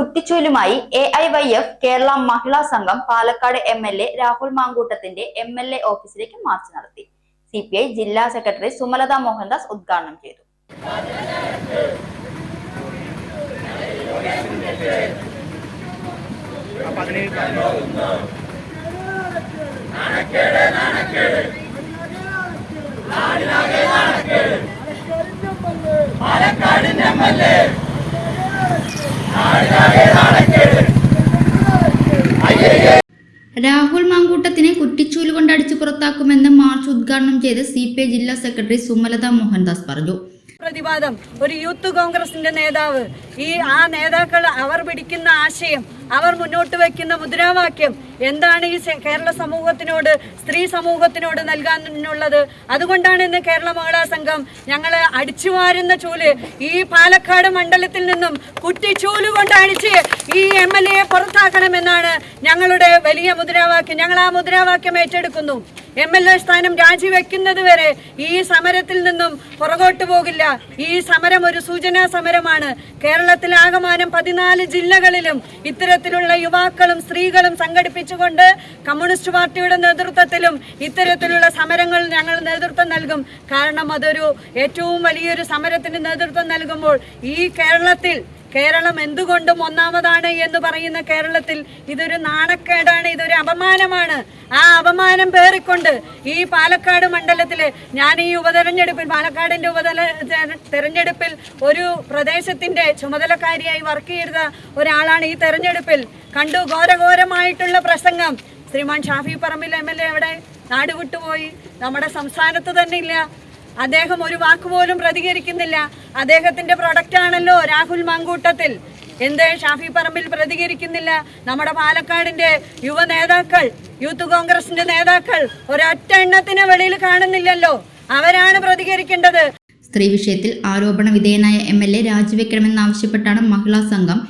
കുറ്റിച്ചൂലുമായി A I Y F Kerala Mahila Sangham Palakkad M L A Rahul മാങ്കൂട്ടത്തിന്റെ M L A ഓഫീസിലേക്ക് march നടത്തി. C P I ജില്ലാ secretary Sumalatha Mohandas ഉദ്ഘാടനം ചെയ്തു. പുറത്താക്കുമെന്ന് March ഉദ്ഘാടനം ചെയ്ത് സി ജില്ലാ സെക്രട്ടറി സുമലത മോഹൻദാസ് പറഞ്ഞു പ്രതിവാദം. ഒരു യൂത്ത് കോൺഗ്രസിന്റെ നേതാവ്. ഈ ആ നേതാക്കൾ അവർ പിടിക്കുന്ന ആശയം അവർ മുന്നോട്ട് വയ്ക്കുന്ന മുദ്രാവാക്യം എന്താണ് ഈ കേരള സമൂഹത്തിനോട് സ്ത്രീ സമൂഹത്തിനോട് നൽകാനുള്ളത്? അതുകൊണ്ടാണ് ഇന്ന് കേരള മഹിളാ സംഘം ഞങ്ങൾ അടിച്ചുവാരുന്ന ചൂൽ. ഈ പാലക്കാട് മണ്ഡലത്തിൽ നിന്നും കുറ്റിച്ചൂൽ കൊണ്ട് അടിച്ച് ഈ എം എൽ എയെ പുറത്താക്കണമെന്നാണ് ഞങ്ങളുടെ വലിയ മുദ്രാവാക്യം. ഞങ്ങൾ ആ മുദ്രാവാക്യം ഏറ്റെടുക്കുന്നു. എം എൽ എ സ്ഥാനം രാജിവെക്കുന്നത് വരെ ഈ സമരത്തിൽ നിന്നും പുറകോട്ട് പോകില്ല. ഈ സമരം ഒരു സൂചനാ സമരമാണ്. കേരളത്തിലാകമാനം പതിനാല് ജില്ലകളിലും ഇത്തരത്തിലുള്ള യുവാക്കളും സ്ത്രീകളും സംഘടിപ്പിച്ചുകൊണ്ട് കമ്മ്യൂണിസ്റ്റ് പാർട്ടിയുടെ നേതൃത്വത്തിലും ഇത്തരത്തിലുള്ള സമരങ്ങൾ ഞങ്ങൾ നേതൃത്വം നൽകും. കാരണം അതൊരു ഏറ്റവും വലിയൊരു സമരത്തിന് നേതൃത്വം നൽകുമ്പോൾ ഈ കേരളത്തിൽ കേരളം എന്തുകൊണ്ടും ഒന്നാമതാണ് എന്ന് പറയുന്ന കേരളത്തിൽ ഇതൊരു നാണക്കേടാണ് ഇതൊരു അപമാനമാണ്. ആ അപമാനം പേറിക്കൊണ്ട് ഈ പാലക്കാട് മണ്ഡലത്തിൽ ഞാൻ ഈ ഉപതെരഞ്ഞെടുപ്പിൽ പാലക്കാടിന്റെ ഉപതെര തെരഞ്ഞെടുപ്പിൽ ഒരു പ്രദേശത്തിന്റെ ചുമതലക്കാരിയായി വർക്ക് ചെയ്ത ഒരാളാണ് ഈ തെരഞ്ഞെടുപ്പിൽ. കണ്ടു ഘോരഘോരമായിട്ടുള്ള പ്രസംഗം. Shriman Shafi Parambil M L A അവിടെ നാട് വിട്ടുപോയി നമ്മുടെ സംസ്ഥാനത്ത് തന്നെ ഇല്ല അദ്ദേഹം ഒരു വാക്കുപോലും പ്രതികരിക്കുന്നില്ല. അദ്ദേഹത്തിന്റെ പ്രൊഡക്റ്റ് ആണല്ലോ രാഹുൽ മാങ്കൂട്ടത്തിൽ. എന്ത് ഷാഫി പറമ്പിൽ പ്രതികരിക്കുന്നില്ല? നമ്മുടെ പാലക്കാടിന്റെ യുവ നേതാക്കൾ യൂത്ത് കോൺഗ്രസിന്റെ നേതാക്കൾ ഒരൊറ്റ എണ്ണത്തിന് വെളിയിൽ കാണുന്നില്ലല്ലോ. അവരാണ് പ്രതികരിക്കേണ്ടത്. സ്ത്രീ വിഷയത്തിൽ ആരോപണ വിധേയനായ M L A രാജിവെക്കണമെന്നാവശ്യപ്പെട്ടാണ് Mahila Sangham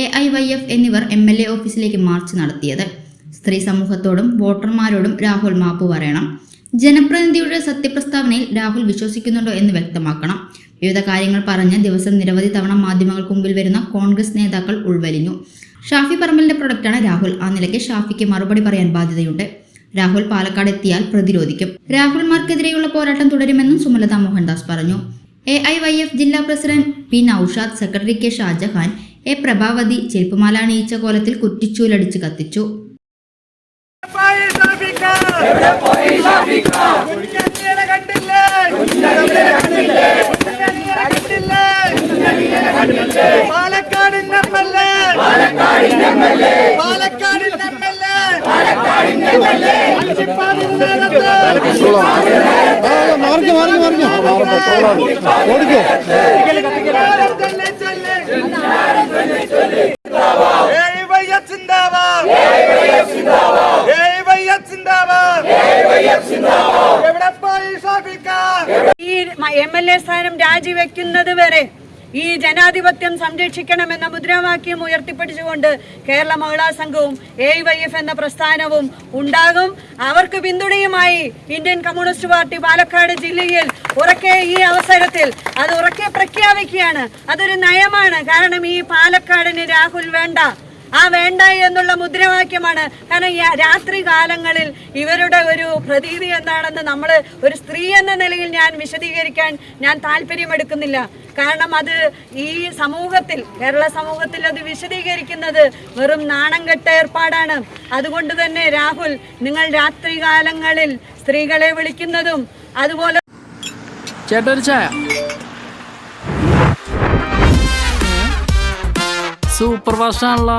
A I Y F എന്നിവർ എം എൽ എ ഓഫീസിലേക്ക് മാർച്ച് നടത്തിയത്. സ്ത്രീ സമൂഹത്തോടും വോട്ടർമാരോടും രാഹുൽ മാപ്പ് പറയണം. ജനപ്രതിനിധിയുടെ സത്യപ്രസ്താവനയിൽ രാഹുൽ വിശ്വസിക്കുന്നുണ്ടോ എന്ന് വ്യക്തമാക്കണം. വിവിധ കാര്യങ്ങൾ പറഞ്ഞ് ദിവസം നിരവധി തവണ മാധ്യമങ്ങൾക്ക് മുമ്പിൽ വരുന്ന കോൺഗ്രസ് നേതാക്കൾ ഉൾവലിഞ്ഞു. ഷാഫി പറമ്പലിന്റെ പ്രൊഡക്റ്റാണ് രാഹുൽ. ആ നിലയ്ക്ക് ഷാഫിക്ക് മറുപടി പറയാൻ ബാധ്യതയുണ്ട്. രാഹുൽ പാലക്കാട് എത്തിയാൽ പ്രതിരോധിക്കും. രാഹുൽമാർക്കെതിരെയുള്ള പോരാട്ടം തുടരുമെന്നും സുമലത മോഹൻദാസ് പറഞ്ഞു. എ ഐ വൈ എഫ് ജില്ലാ president P Naushad secretary K Shajahan A Prabhavathi ചെരുപ്പുമാല അണിയിച്ച കോലത്തിൽ കുറ്റിച്ചൂലടിച്ച് കത്തിച്ചു? മാറിക്കോ മാറിക്കോ മാറിക്കോ ഓടിക്കോ ഏഴ് എം എൽ എ സ്ഥാനം രാജിവെക്കുന്നത് വരെ ഈ ജനാധിപത്യം സംരക്ഷിക്കണമെന്ന മുദ്രാവാക്യം ഉയർത്തിപ്പിടിച്ചുകൊണ്ട് കേരള മഹിളാ സംഘവും എ വൈ എഫ് എന്ന പ്രസ്ഥാനവും ഉണ്ടാകും. അവർക്ക് പിന്തുണയുമായി ഇന്ത്യൻ കമ്മ്യൂണിസ്റ്റ് പാർട്ടി പാലക്കാട് ജില്ലയിൽ ഉറക്കെ ഈ അവസരത്തിൽ അത് ഉറക്കെ പ്രഖ്യാപിക്കുകയാണ്. അതൊരു നയമാണ്. കാരണം ഈ പാലക്കാടിന് രാഹുൽ വേണ്ട. ആ വേണ്ട എന്നുള്ള മുദ്രാവാക്യമാണ്. കാരണം ഈ രാത്രി കാലങ്ങളിൽ ഇവരുടെ ഒരു പ്രതീതി എന്താണെന്ന് നമ്മൾ ഒരു സ്ത്രീ എന്ന നിലയിൽ ഞാൻ വിശദീകരിക്കാൻ ഞാൻ താല്പര്യമെടുക്കുന്നില്ല. കാരണം അത് ഈ സമൂഹത്തിൽ കേരള സമൂഹത്തിൽ അത് വിശദീകരിക്കുന്നത് വെറും നാണം കെട്ട ഏർപ്പാടാണ്. അതുകൊണ്ട് തന്നെ രാഹുൽ നിങ്ങൾ രാത്രി കാലങ്ങളിൽ സ്ത്രീകളെ വിളിക്കുന്നതും അതുപോലെ ചായ. സൂപ്പർ ഫാസ്റ്റ് ആണല്ലോ